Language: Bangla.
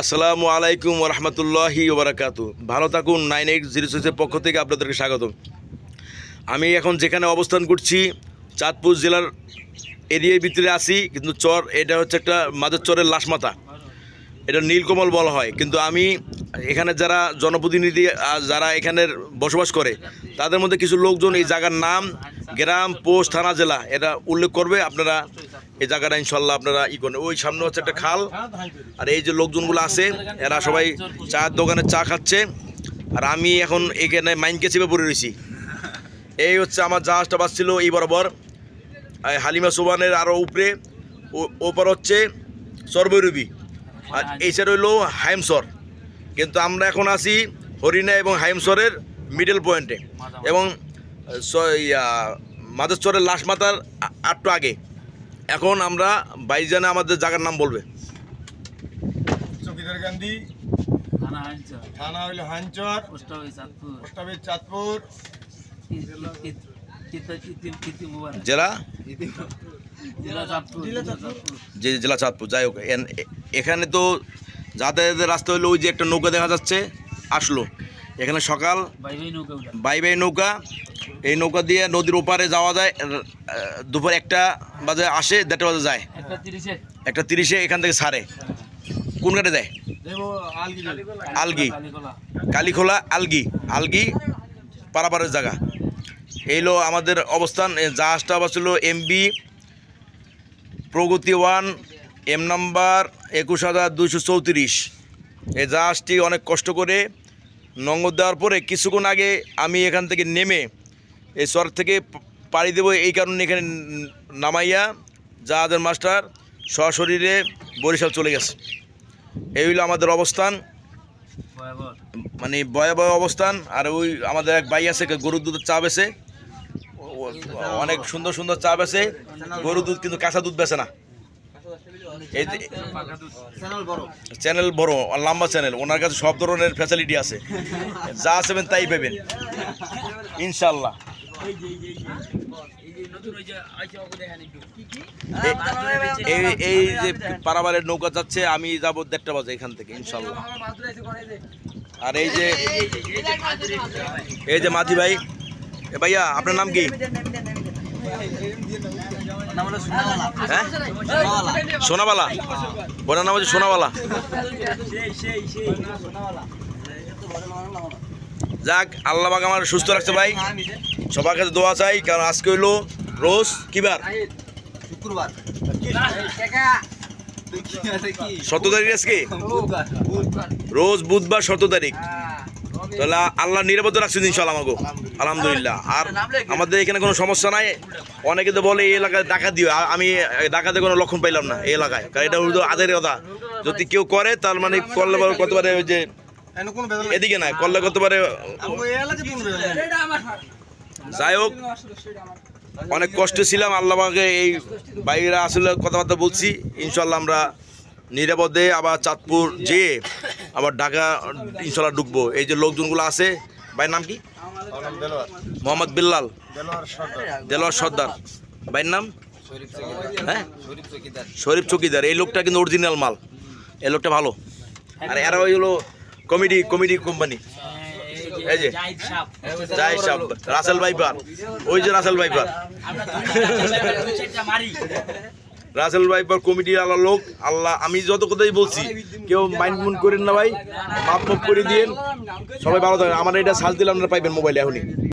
আসসালামু আলাইকুম রহমতুল্লাহি ওবরাকাতু। ভালো থাকুন, নাইন এইট জিরো সিক্সের পক্ষ থেকে আপনাদেরকে স্বাগত আমি এখন যেখানে অবস্থান করছি, চাঁদপুর জেলার এরিয়ার ভিতরে আছি, কিন্তু চর, এটা হচ্ছে একটা মাঝের চরের লাশমাথা। এটা নীলকমল বলা হয়। কিন্তু আমি এখানে যারা জনপ্রতিনিধি যারা এখানের বসবাস করে, তাদের মধ্যে কিছু লোকজন এই জায়গার নাম, গ্রাম, পোস্ট, থানা, জেলা, এটা উল্লেখ করবে। আপনারা এই জায়গাটা ইনশাল্লাহ আপনারা ই করেন। ওই সামনে হচ্ছে একটা খাল। আর এই যে লোকজনগুলো আছে, এরা সবাই চায়ের দোকানে চা খাচ্ছে। আর আমি এখন এখানে মাইনকে চেপে পড়ে রয়েছি। এই হচ্ছে আমার জাহাজটা বাসছিল এই বরাবর। হালিমা সোবানের আরও উপরে ওপর হচ্ছে সর্বরুবি আর এই সাইড হইল হাইমসর। কিন্তু আমরা এখন আছি হরিণা এবং হাইমসরের মিডল পয়েন্টে এবং মাদেশ্বরের লাশ মাতার আটটু আগে। এখন আমরা বাইজানে আমাদের জায়গার নাম বলবে। চকিদার গান্ধী থানা হইল হাঞ্চর চাঁদপুর। জেলা? জেলা চাঁদপুর যে জেলা চাঁদপুর যাই হোক এখানে তো যাতায়াতের রাস্তা হলো ওই যে একটা নৌকা দেখা যাচ্ছে আসলো। এখানে সকাল বাই বাই নৌকা এই নৌকা দিয়ে নদীর ওপারে যাওয়া যায় দুপুর একটা বাজে আসে দেড়টা বাজে যায়। একটা তিরিশে। এখান থেকে সারে। কোন ঘাটে যায় আলগি। কালীখোলা। আলগি। আলগি পারাপারের জায়গা। এইলো আমাদের অবস্থান। জাহাজটা ছিল MV Pragati one M number একুশ হাজার দুইশো চৌত্রিশ। এই জাহাজটি অনেক কষ্ট করে। নঙ্গর দেওয়ার পরে কিছুক্ষণ আগে আমি এখান থেকে নেমে এই শহর থেকে পাড়ি দেবো এই কারণে এখানে নামাইয়া জাহাজের মাস্টার সশরীরে বরিশাল চলে গেছে। এই হইল আমাদের অবস্থান। মানে ভয়াবহ অবস্থান। আর ওই আমাদের এক ভাই আছে গরুর দুধের চা বেছে অনেক সুন্দর সুন্দর চা বেছে গরুর দুধ কিন্তু কাঁচা দুধ বেছে না। এই চ্যানেল বড়। আর লম্বা চ্যানেল। ওনার কাছে সব ধরনের ফ্যাসিলিটি আছে। যা আসবেন তাই পাবেন। ইনশাল্লাহ এই এই যে পারাবারের নৌকা যাচ্ছে আমি যাব দেড়টা বাজে এখান থেকে ইনশাল্লাহ। আর এই যে এই যে মাঝি ভাই এ ভাইয়া আপনার নাম কি? হ্যাঁ? সোনাবালা। বোনার নাম হচ্ছে সোনাবালা। যাক আল্লাহ আমার সুস্থ রাখছে ভাই। সবার কাছে দোয়া চাই কারণ আজকে হইল রোজ কিবার? শুক্রবার। সতেরো তারিখ আজকে? রোজ বুধবার সতেরো তারিখ। তাহলে আল্লাহ নিরাপদ রাখছেন ইনশাল্লাহ আমাকে। আলহামদুলিল্লাহ। আর আমাদের এখানে কোনো সমস্যা নাই। অনেকে তো বলে এই এলাকায় ডাকা দিও। আমি ডাকাতে কোনো লক্ষণ পাইলাম না এই এলাকায়। কারণ এটা হলো আদের কথা। যদি কেউ করে তার মানে করলে কত পারে ওই যে এদিকে না করলে কত পারে যাই হোক, অনেক কষ্টে ছিলাম, আল্লাহ পাকে এই বাইরে আসলে কথাবার্তা বলছি। ইনশাল্লাহ আমরা নিরাপদে আবার চাঁদপুর যেয়ে আবার ঢাকা ইনশাল্লাহ ঢুকবো। এই যে লোকজনগুলো আছে, ভাইয়ের নাম কি? মোহাম্মদ বিল্লাল। দেলোয়ার সর্দার। ভাইয়ের নাম? হ্যাঁ? শরীফ চকিদার। এই লোকটা কিন্তু অরিজিনাল মাল। এই লোকটা ভালো। আর এরা হলো কমেডি কমেডি কোম্পানি এই যে জাহিদ সাহেব। Russell viper. ওই যে Russell viper. Russell viper committee আলা লোক আল্লাহ আমি যত কথাই বলছি কেউ মাইন্ড মুন করেন না ভাই মাপ মাপ করে দিয়েন। সবাই ভালো থাকেন। আমার এটা সাজ দিলে আপনারা পাইবেন মোবাইলে এখনই।